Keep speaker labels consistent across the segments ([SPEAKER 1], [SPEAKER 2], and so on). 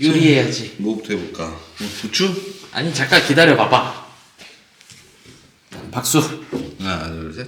[SPEAKER 1] 요리해야지.
[SPEAKER 2] 뭐부터 해볼까? 뭐 부추?
[SPEAKER 1] 아니 잠깐 기다려 봐봐. 박수.
[SPEAKER 2] 하나 둘 셋.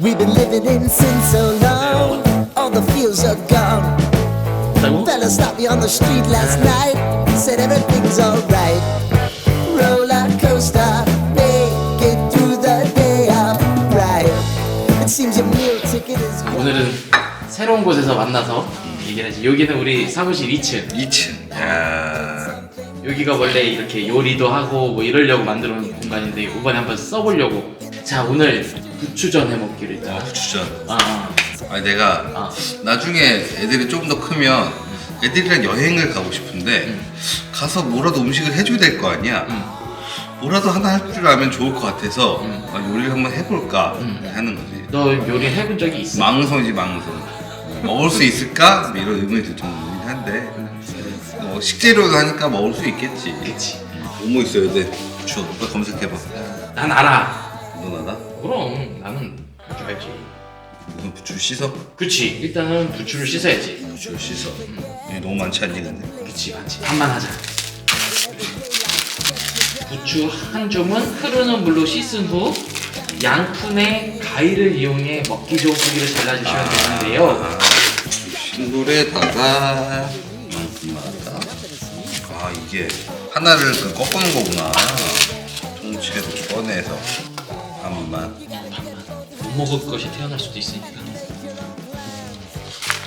[SPEAKER 3] We've been living in sin so long, all the fields are gone.
[SPEAKER 1] 뭐라고?
[SPEAKER 3] Fella stopped me on the street last night, said everything's alright.
[SPEAKER 1] 오늘은 새로운 곳에서 만나서 얘기를 하지. 여기는 우리 사무실 2층.
[SPEAKER 2] 2층. 야.
[SPEAKER 1] 여기가 원래 이렇게 요리도 하고 뭐 이러려고 만들어 놓은 공간인데 이번에 한번 써보려고. 자 오늘 부추전 해먹기로
[SPEAKER 2] 아
[SPEAKER 1] 했잖아.
[SPEAKER 2] 부추전.
[SPEAKER 1] 아,
[SPEAKER 2] 아니 내가
[SPEAKER 1] 아.
[SPEAKER 2] 나중에 애들이 좀더 크면 애들이랑 여행을 가고 싶은데 가서 뭐라도 음식을 해줘야 될 거 아니야. 뭐라도 하나 할 줄 알면 좋을 것 같아서 아, 요리를 한번 해볼까 하는 거지.
[SPEAKER 1] 너 요리 해본 적이 있어?
[SPEAKER 2] 망성이지 망성. 먹을 수 있을까? 뭐 이런 의문이 들 정도긴 한데 뭐 식재료도 하니까 먹을 수 있겠지.
[SPEAKER 1] 그치.
[SPEAKER 2] 뭐뭐 있어야 돼? 오빠 검색해봐.
[SPEAKER 1] 난 알아.
[SPEAKER 2] 너 나나?
[SPEAKER 1] 그럼 나는 부추 알지.
[SPEAKER 2] 무슨 부추 씻어?
[SPEAKER 1] 그치. 일단은 부추를 씻어야지.
[SPEAKER 2] 부추 씻어. 이게 너무 많지 않니 근데?
[SPEAKER 1] 그치 맞지. 반만 하자. 부추 한 줌은 흐르는 물로 씻은 후 양푼의 가위를 이용해 먹기 좋은 크기로 잘라주시면 되는데요.
[SPEAKER 2] 신물에다가. 만큼마다. 아 이게 하나를 그 꺾는 거구나. 통째로 꺼내서. 반만
[SPEAKER 1] 못 먹을 것이 태어날 수도 있으니까.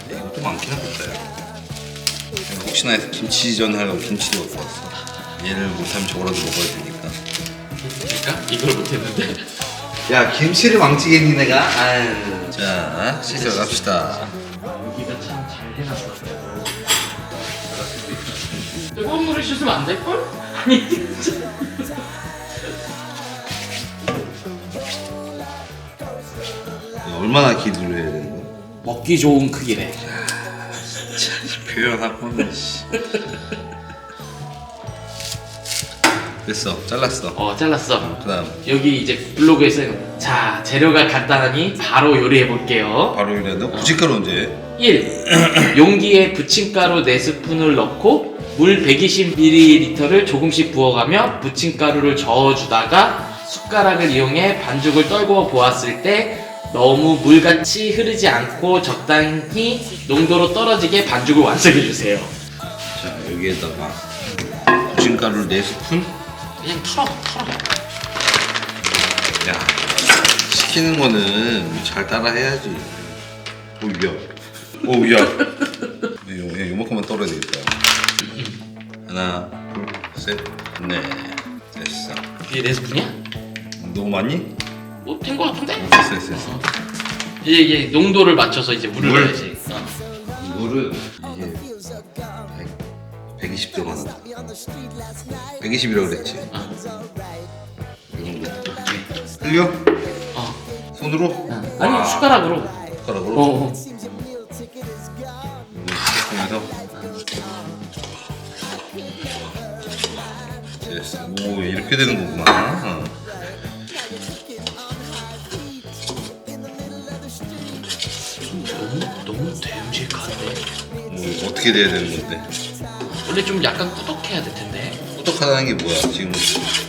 [SPEAKER 2] 이것도 많긴 하겠다 내가 혹시나 해서 김치전 하려고 김치도 갖고 왔어. 얘를 못하면 저거라도 먹어야 되니까.
[SPEAKER 1] 그러니까 이걸 못했는데.
[SPEAKER 2] 야 김치를 망치겠니 내가? 아유 자 씻어 갑시다
[SPEAKER 1] 여기가 참 잘 해놨어. 뜨거운 물을 씻으면 안 될걸? 아니 진짜.
[SPEAKER 2] 얼마나 기도를 해야 되는 거야?
[SPEAKER 1] 먹기 좋은 크기래.
[SPEAKER 2] 표현하고는 씨. 됐어 잘랐어
[SPEAKER 1] 어 잘랐어.
[SPEAKER 2] 그 다음
[SPEAKER 1] 여기 이제 블로그에서 자 재료가 간단하니 바로 요리해 볼게요.
[SPEAKER 2] 바로 이래도 부침가루 언제
[SPEAKER 1] 1. 용기에 부침가루 4스푼을 넣고 물 120ml를 조금씩 부어가며 부침가루를 저어주다가 숟가락을 이용해 반죽을 떨구어 보았을 때 너무 물같이 흐르지 않고 적당히 농도로 떨어지게 반죽을 완성해 주세요.
[SPEAKER 2] 자 여기에다가 부침가루를 4스푼
[SPEAKER 1] 그냥 털어 털어.
[SPEAKER 2] 야 시키는 거는 잘 따라 해야지 오야 오야 요, 요, 요만큼만 떨어야 되겠다 하나 둘셋넷 됐어
[SPEAKER 1] 이게 4스푼이야?
[SPEAKER 2] 너무 많니?
[SPEAKER 1] 뭐된거 같은데?
[SPEAKER 2] 됐어 됐어 됐어
[SPEAKER 1] 이제 이게 농도를 맞춰서 이제 물을
[SPEAKER 2] 물?
[SPEAKER 1] 넣어야지. 어.
[SPEAKER 2] 물은 이게 100, 120도가 나 120이라고 그랬지
[SPEAKER 1] 어.
[SPEAKER 2] 이 정도 흘려?
[SPEAKER 1] 어.
[SPEAKER 2] 손으로?
[SPEAKER 1] 아니 숟가락으로.
[SPEAKER 2] 숟가락으로?
[SPEAKER 1] 어, 어.
[SPEAKER 2] 그래서 됐어. 오 이렇게 되는 거구나. 어.
[SPEAKER 1] 너무 너무 대음직한데.
[SPEAKER 2] 뭐 어떻게 돼야 되는 건데?
[SPEAKER 1] 원래 좀 약간 꾸덕해야 될 텐데.
[SPEAKER 2] 꾸덕하다는 게 뭐야? 지금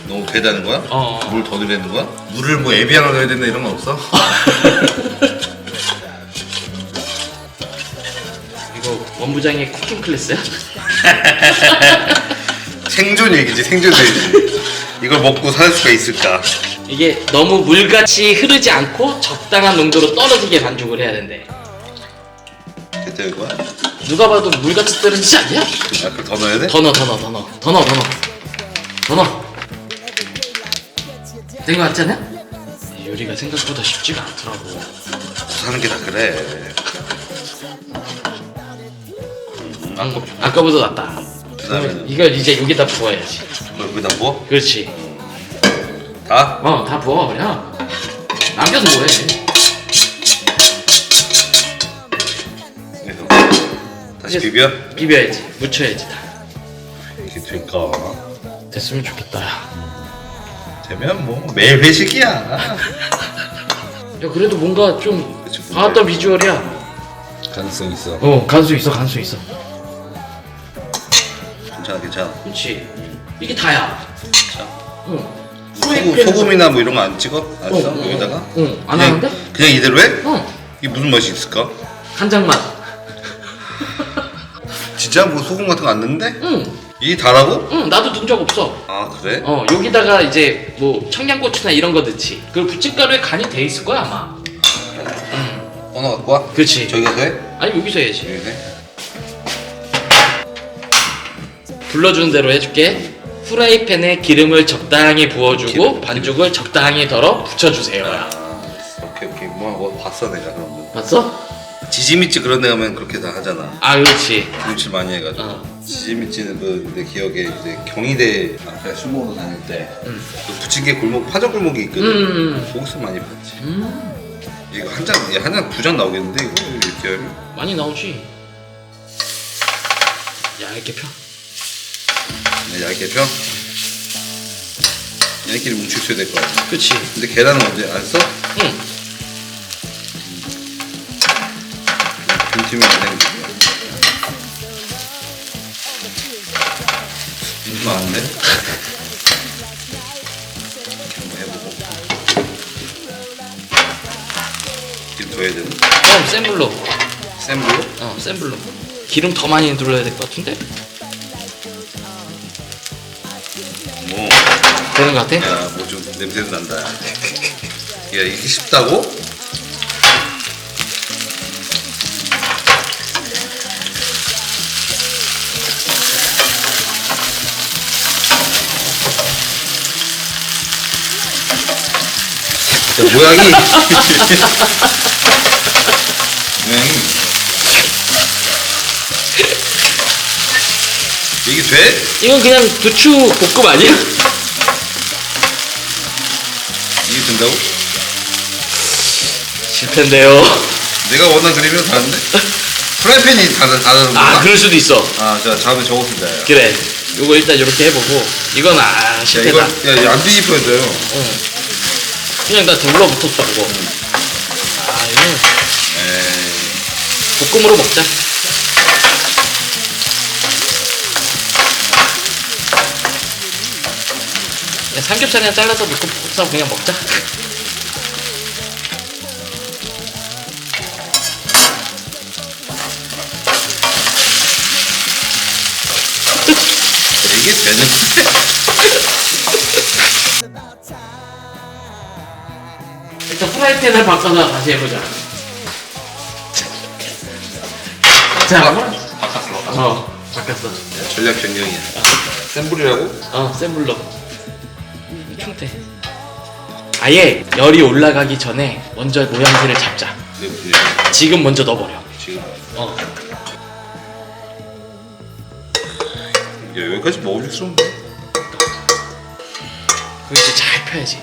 [SPEAKER 2] 너무 배다는 거야?
[SPEAKER 1] 어.
[SPEAKER 2] 물 더 넣어야 되는 거야? 물을 뭐 에비앙을 넣어야 된다 이런 건 없어?
[SPEAKER 1] 이거 원부장의 쿠킹 클래스야?
[SPEAKER 2] 생존 얘기지 생존 얘기. 이걸 먹고 살 수가 있을까?
[SPEAKER 1] 이게 너무 물같이 흐르지 않고 적당한 농도로 떨어지게 반죽을 해야 된대.
[SPEAKER 2] 됐다 이거야? 아
[SPEAKER 1] 누가 봐도 물같이 떨어지지 않냐?
[SPEAKER 2] 그걸 더 넣어야 돼?
[SPEAKER 1] 더 넣어, 더 넣어, 더 넣어, 더 넣어, 더 넣어, 더 넣어. 된거 같지 않냐? 요리가 생각보다 쉽지가 않더라고.
[SPEAKER 2] 사는 게 다 그래.
[SPEAKER 1] 아까, 아까보다 낫다.
[SPEAKER 2] 그다음에는
[SPEAKER 1] 이걸 이제 여기다 부어야지.
[SPEAKER 2] 뭐 여기다 부어?
[SPEAKER 1] 그렇지.
[SPEAKER 2] 다?
[SPEAKER 1] 어, 다 부어 그냥. 남겨서 뭐해?
[SPEAKER 2] 다시 비벼?
[SPEAKER 1] 비벼야지, 묻혀야지 다.
[SPEAKER 2] 이렇게 될까?
[SPEAKER 1] 됐으면 좋겠다.
[SPEAKER 2] 되면 뭐 매일 회식이야.
[SPEAKER 1] 야 그래도 뭔가 좀
[SPEAKER 2] 그치,
[SPEAKER 1] 봐왔던 비주얼이야
[SPEAKER 2] 가능성 있어.
[SPEAKER 1] 어 간수 있어 간수 있어
[SPEAKER 2] 괜찮아 괜찮아.
[SPEAKER 1] 그렇지 이게 다야
[SPEAKER 2] 자.
[SPEAKER 1] 응
[SPEAKER 2] 소금, 소금이나 뭐 이런 거 안 찍어? 안 써?
[SPEAKER 1] 어, 어,
[SPEAKER 2] 여기다가?
[SPEAKER 1] 어, 어. 안
[SPEAKER 2] 그냥,
[SPEAKER 1] 하는데?
[SPEAKER 2] 그냥 이대로 해?
[SPEAKER 1] 어
[SPEAKER 2] 이게 무슨 맛이 있을까?
[SPEAKER 1] 간장 맛
[SPEAKER 2] 진짜 뭐 소금 같은 거 안 넣는데?
[SPEAKER 1] 응
[SPEAKER 2] 이게 다라고?
[SPEAKER 1] 응, 나도 넣은 적 없어
[SPEAKER 2] 아 그래?
[SPEAKER 1] 어 여기다가 이제 뭐 청양고추나 이런 거 넣지 그 부침가루에 간이 돼 있을 거야 아마
[SPEAKER 2] 꺼내 갖고 와?
[SPEAKER 1] 그치
[SPEAKER 2] 저기 가서 해?
[SPEAKER 1] 아니 여기서 해야지
[SPEAKER 2] 여기서 해?
[SPEAKER 1] 불러주는 대로 해줄게 후라이팬에 기름을 적당히 부어주고
[SPEAKER 2] 기름,
[SPEAKER 1] 반죽을 적당히 덜어 붙여주세요
[SPEAKER 2] 아 오케이 오케이 뭐, 뭐 봤어 내가 그런 거
[SPEAKER 1] 봤어?
[SPEAKER 2] 지지미찌 그런 데 가면 그렇게 다 하잖아.
[SPEAKER 1] 아 그렇지.
[SPEAKER 2] 김치 많이 해가지고.
[SPEAKER 1] 어.
[SPEAKER 2] 지지미찌는 그 내 기억에 이제 경희대 앞에 술 먹으러 다닐 때
[SPEAKER 1] 음.
[SPEAKER 2] 그 부침개 골목 파전 골목이 있거든.
[SPEAKER 1] 음.
[SPEAKER 2] 거기서 많이 봤지.
[SPEAKER 1] 음.
[SPEAKER 2] 이거 두장 나오겠는데 이거? 이렇게 하면?
[SPEAKER 1] 많이 나오지. 얇게 펴.
[SPEAKER 2] 네, 얇게 펴? 얘네끼리 뭉쳐 있어야 될 거 같아.
[SPEAKER 1] 그치.
[SPEAKER 2] 근데 계란은 언제? 안 써?
[SPEAKER 1] 응
[SPEAKER 2] 빈틈이 안 되는 거야 빈틈 많은데? 이렇게 한번 해보고 기름 더 해야 되나?
[SPEAKER 1] 그럼 센 불로
[SPEAKER 2] 센 불로?
[SPEAKER 1] 어 센 불로 기름 더 많이 둘러야 될 것 같은데
[SPEAKER 2] 뭐
[SPEAKER 1] 되는 것 같아?
[SPEAKER 2] 야, 뭐 좀 냄새도 난다. 야, 이게 쉽다고? 야, 모양이 모양이 이게 돼?
[SPEAKER 1] 이건 그냥 부추 볶음 아니야?
[SPEAKER 2] 이게 된다고?
[SPEAKER 1] 실패인데요
[SPEAKER 2] 내가 원한 그림이랑 다른데? 프라이팬이 다른 다른 건가?
[SPEAKER 1] 아 그럴 수도 있어
[SPEAKER 2] 아, 자, 다음에 적었습니다. 야,
[SPEAKER 1] 그래 요거 일단 이렇게 해보고 이건 아
[SPEAKER 2] 이거
[SPEAKER 1] 실패다
[SPEAKER 2] 야, 이거 안 뒤집혀져요.
[SPEAKER 1] 응. 그냥 다 둘러붙었어 그거. 아 이거
[SPEAKER 2] 에이,
[SPEAKER 1] 볶음으로 먹자. 그냥 삼겹살이나 잘라서 넣고 볶아서 그냥 먹자.
[SPEAKER 2] 이게 되는
[SPEAKER 1] 프라이팬을 바꿔서 다시 해보자 자
[SPEAKER 2] 바꿨어.
[SPEAKER 1] 어 바꿨어
[SPEAKER 2] 전략 변경이야. 센 불이라고?
[SPEAKER 1] 어, 센 불로. 충태. 아예 열이 올라가기 전에 먼저 모양새를 잡자.
[SPEAKER 2] 네, 불이야.
[SPEAKER 1] 지금 먼저 넣어버려.
[SPEAKER 2] 지금.
[SPEAKER 1] 어.
[SPEAKER 2] 야, 여기까지 먹을수록
[SPEAKER 1] 그럼 이제 잘 펴야지.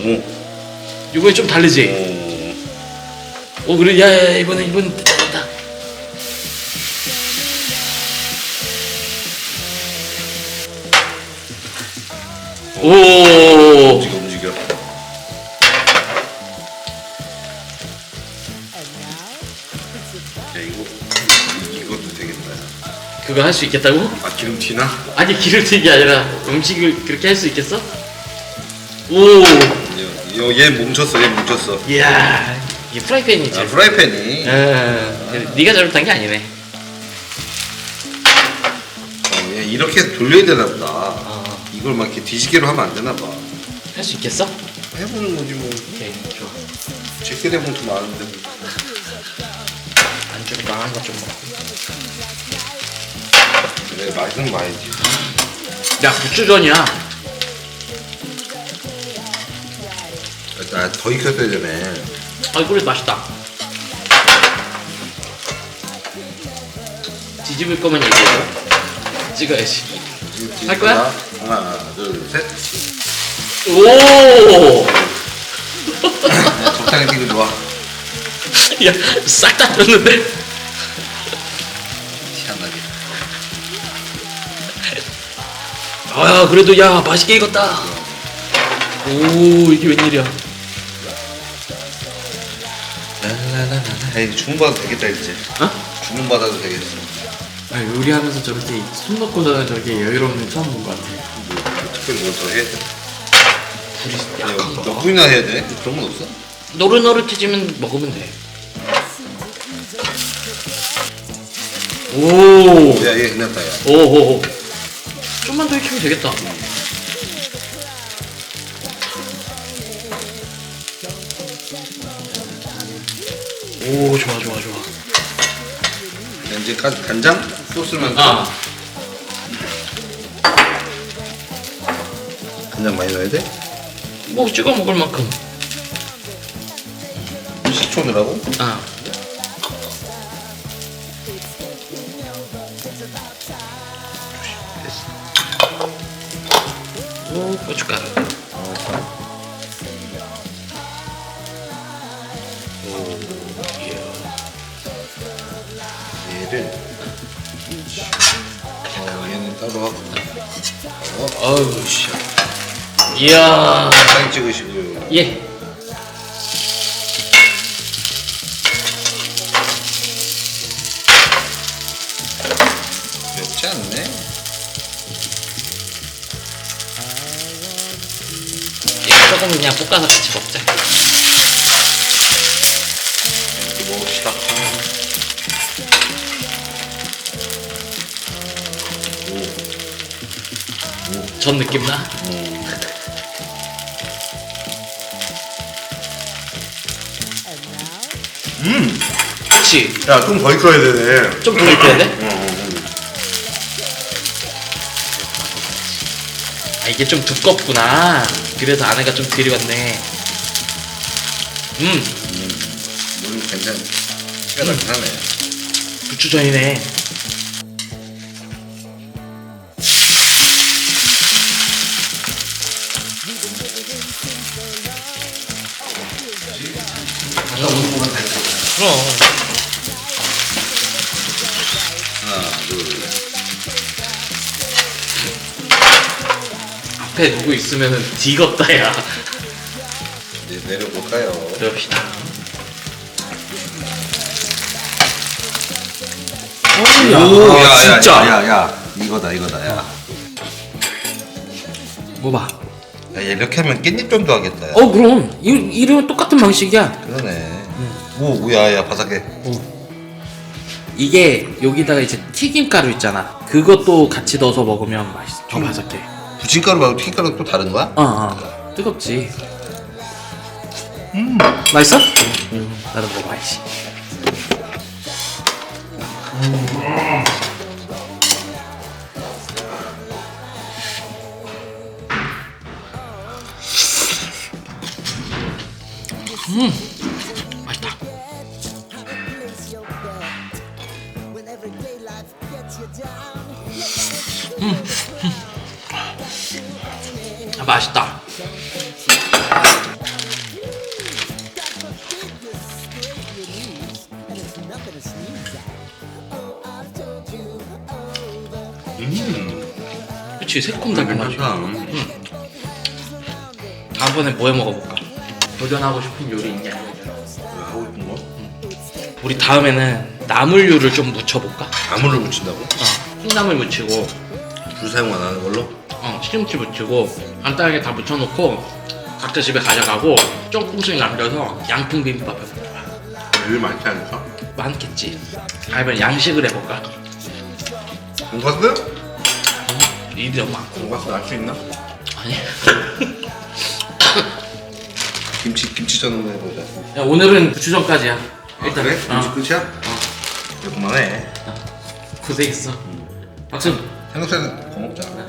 [SPEAKER 2] 오.
[SPEAKER 1] 이번에 좀 다르지?
[SPEAKER 2] 오.
[SPEAKER 1] 오, 그래. 야, 야, 야, 이번에, 이번에 됐다. 오.
[SPEAKER 2] 움직여, 움직여. 야, 이거, 이- 이것도 되겠다.
[SPEAKER 1] 그거 할 수 있겠다고?
[SPEAKER 2] 아, 기름 튀나?
[SPEAKER 1] 아니, 기름 튀기 아니라 음식을 그렇게 할 수 있겠어? 오.
[SPEAKER 2] 얘, 얘 뭉쳤어, 얘 뭉쳤어.
[SPEAKER 1] 이야, 이게 프라이팬이지.
[SPEAKER 2] 아, 프라이팬이.
[SPEAKER 1] 어, 네가 잘못한 게 아니네.
[SPEAKER 2] 어, 얘 이렇게 돌려야 되나 보다.
[SPEAKER 1] 어,
[SPEAKER 2] 이걸 막 이렇게 뒤지개로 하면 안 되나 봐.
[SPEAKER 1] 할 수 있겠어?
[SPEAKER 2] 해보는 거지 뭐.
[SPEAKER 1] 오케이, 좋아.
[SPEAKER 2] 제끼대 봉투 많은데.
[SPEAKER 1] 안주로 망한 거좀 먹어.
[SPEAKER 2] 그래, 맛은 많이지.
[SPEAKER 1] 야, 부추전이야.
[SPEAKER 2] 나더 익혔어야 되네.
[SPEAKER 1] 아, 이거 맛있다. 뒤집을 거면 얘기해. 찍어야지. 할 거야?
[SPEAKER 2] 하나, 둘, 셋.
[SPEAKER 1] 오!
[SPEAKER 2] 야, 적당히 튀고 좋아.
[SPEAKER 1] 야, 싹 다 줬는데?
[SPEAKER 2] 희한하게.
[SPEAKER 1] 아 그래도 야 맛있게 익었다 오 이게 웬일이야
[SPEAKER 2] 에이 주문받아도 되겠다 이제
[SPEAKER 1] 어?
[SPEAKER 2] 주문받아도 되겠어
[SPEAKER 1] 아, 요리하면서 저렇게 손 놓고서는 저렇게 여유로운 건 처음 본 것 같아
[SPEAKER 2] 뭐 특별히 뭐더 해야 돼?
[SPEAKER 1] 불이
[SPEAKER 2] 야,
[SPEAKER 1] 약한 몇거
[SPEAKER 2] 분이나 해야 돼? 그런 건 없어?
[SPEAKER 1] 노릇노릇해지면 먹으면 돼 오,
[SPEAKER 2] 야얘 끝났다 야
[SPEAKER 1] 오호호. 좀만 더 익히면 되겠다. 오, 좋아, 좋아, 좋아.
[SPEAKER 2] 야, 이제 간, 간장? 소스만
[SPEAKER 1] 아,
[SPEAKER 2] 간장 많이 넣어야 돼?
[SPEAKER 1] 뭐 찍어 먹을 만큼.
[SPEAKER 2] 식초 넣으라고?
[SPEAKER 1] 아. 오, 고춧가루.
[SPEAKER 2] 얘를 어, 얘는 따로 하고
[SPEAKER 1] 어우, 씨. 이야.
[SPEAKER 2] 짱 찍으시고요
[SPEAKER 1] 예.
[SPEAKER 2] 맵지 않네
[SPEAKER 1] 예, 조금 그냥 볶아서 같이 먹자.
[SPEAKER 2] 이렇게 먹읍시다
[SPEAKER 1] 전 느낌 나?
[SPEAKER 2] 음!
[SPEAKER 1] 그치?
[SPEAKER 2] 야 좀 더 익어야 되네
[SPEAKER 1] 좀더 익혀야 돼? 아, 이게 좀 두껍구나. 그래서 안에가 좀 들이왔네. 음,
[SPEAKER 2] 물은 괜찮 시가 나긴 하네
[SPEAKER 1] 부추전이네. 그럼.
[SPEAKER 2] 하나 둘
[SPEAKER 1] 앞에 누구 있으면은 뒤겁다, 야.
[SPEAKER 2] 이제 내려볼까요?
[SPEAKER 1] 그럽시다.
[SPEAKER 2] 오,
[SPEAKER 1] 야,
[SPEAKER 2] 야,
[SPEAKER 1] 진짜.
[SPEAKER 2] 야, 야, 야, 이거다, 이거다, 야.
[SPEAKER 1] 뭐 봐.
[SPEAKER 2] 야, 얘 이렇게 하면 깻잎 좀도 하겠다. 야.
[SPEAKER 1] 어, 그럼. 이, 이름은 똑같은 방식이야.
[SPEAKER 2] 그러네. 오, 오, 야, 야, 바삭해.
[SPEAKER 1] 이게 여기다가 이제 튀김가루 있잖아. 그것도 같이 넣어서 먹으면 맛있어. 더 바삭해.
[SPEAKER 2] 부침가루 말고 튀김가루 또 다른 거야?
[SPEAKER 1] 어, 어. 뜨겁지. 음. 맛있어? 음. 나도 먹어봐야지. 맛있다. 그치 새콤달콤하지. 다음번에 뭐 해 먹어볼까? 도전하고 싶은 요리 있냐?
[SPEAKER 2] 하고 싶은 거?
[SPEAKER 1] 우리 다음에는 나물류를 좀 묻혀볼까?
[SPEAKER 2] 나물을 묻힌다고?
[SPEAKER 1] 어, 콩나물 묻히고,
[SPEAKER 2] 불 사용 안 하는 걸로?
[SPEAKER 1] 어, 시금치 묻히고, 간단하게 다 묻혀놓고, 각자 집에 가져가고, 조금씩 남겨서 양푼 비빔밥 해볼까?
[SPEAKER 2] 일 많지 않을까?
[SPEAKER 1] 많겠지. 아니면 양식을 해볼까?
[SPEAKER 2] 돈가스?
[SPEAKER 1] 일이 너무 많고.
[SPEAKER 2] 돈가스 할수 있나?
[SPEAKER 1] 아니.
[SPEAKER 2] 김치, 김치전 해보자.
[SPEAKER 1] 야, 오늘은 부추전까지야. 일단.
[SPEAKER 2] 그래?
[SPEAKER 1] 어,
[SPEAKER 2] 김치 끝이야? 이거 그만해.
[SPEAKER 1] 고생했어. 박수.
[SPEAKER 2] 삼겹살 더 먹자.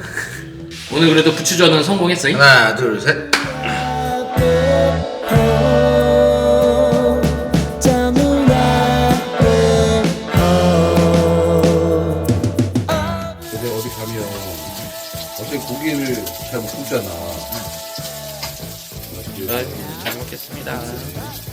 [SPEAKER 1] 오늘 그래도 부추전은 성공했어. 잉?
[SPEAKER 2] 하나, 둘, 셋.
[SPEAKER 3] Down the rabbit hole.
[SPEAKER 4] 근데 어디 가면 어차피 고기를 잘 못 굽잖아.
[SPEAKER 1] 아, 잘 먹겠습니다.